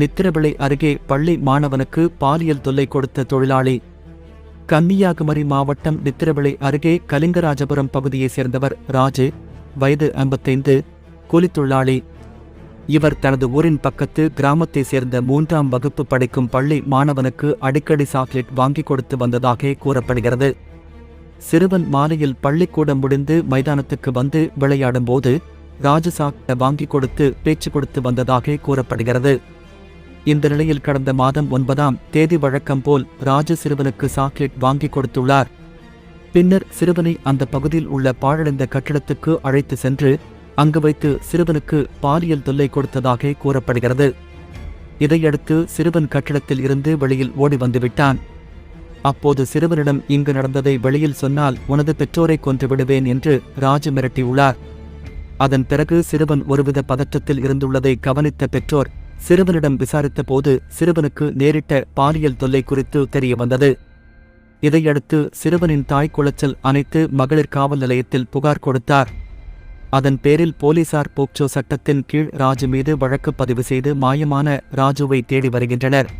நித்திரவிளை அருகே பள்ளி மாணவனுக்கு பாலியல் தொல்லை கொடுத்த தொழிலாளி. கன்னியாகுமரி மாவட்டம் நித்திரவிளை அருகே கலிங்கராஜபுரம் பகுதியைச் சேர்ந்தவர் ராஜு வயது ஐம்பத்தைந்து கூலித்தொழிலாளி இவர் தனது ஊரின் பக்கத்து கிராமத்தைச் சேர்ந்த மூன்றாம் வகுப்பு படிக்கும் பள்ளி மாணவனுக்கு அடிக்கடி சாக்லேட் வாங்கி கொடுத்து வந்ததாக கூறப்படுகிறது. சிறுவன் மாலையில் பள்ளிக்கூடம் முடிந்து மைதானத்துக்கு வந்து விளையாடும்போது ராஜு சாக்லேட் வாங்கி கொடுத்து பேச்சு கொடுத்து வந்ததாக கூறப்படுகிறது. இந்த நிலையில் கடந்த மாதம் ஒன்பதாம் தேதி வழக்கம் போல் ராஜு சிறுவனுக்கு சாக்லேட் வாங்கிக் கொடுத்துள்ளார். பின்னர் சிறுவனை அந்த பகுதியில் உள்ள பாழடைந்த கட்டிடத்துக்கு அழைத்து சென்று அங்கு வைத்து சிறுவனுக்கு பாலியல் தொல்லை கொடுத்ததாக கூறப்படுகிறது. இதையடுத்து சிறுவன் கட்டிடத்தில் இருந்து வெளியில் ஓடி வந்துவிட்டான். அப்போது சிறுவனிடம் இங்கு நடந்ததை வெளியில் சொன்னால் உனது பெற்றோரை கொன்று விடுவேன் என்று ராஜு மிரட்டியுள்ளார். அதன் பிறகு சிறுவன் ஒருவித பதற்றத்தில் இருந்துள்ளதை கவனித்த பெற்றோர் சிறுவனிடம் விசாரித்த போது சிறுவனுக்கு நேரிட்ட பாலியல் தொல்லை குறித்து தெரிய வந்தது இதையடுத்து சிறுவனின் தாய் குளச்சல் அனைத்து மகளிர் காவல் நிலையத்தில் புகார் கொடுத்தார். அதன் பேரில் போலீசார் போக்சோ சட்டத்தின் கீழ் ராஜு மீது வழக்கு பதிவு செய்து மாயமான ராஜுவை தேடி வருகின்றனர்.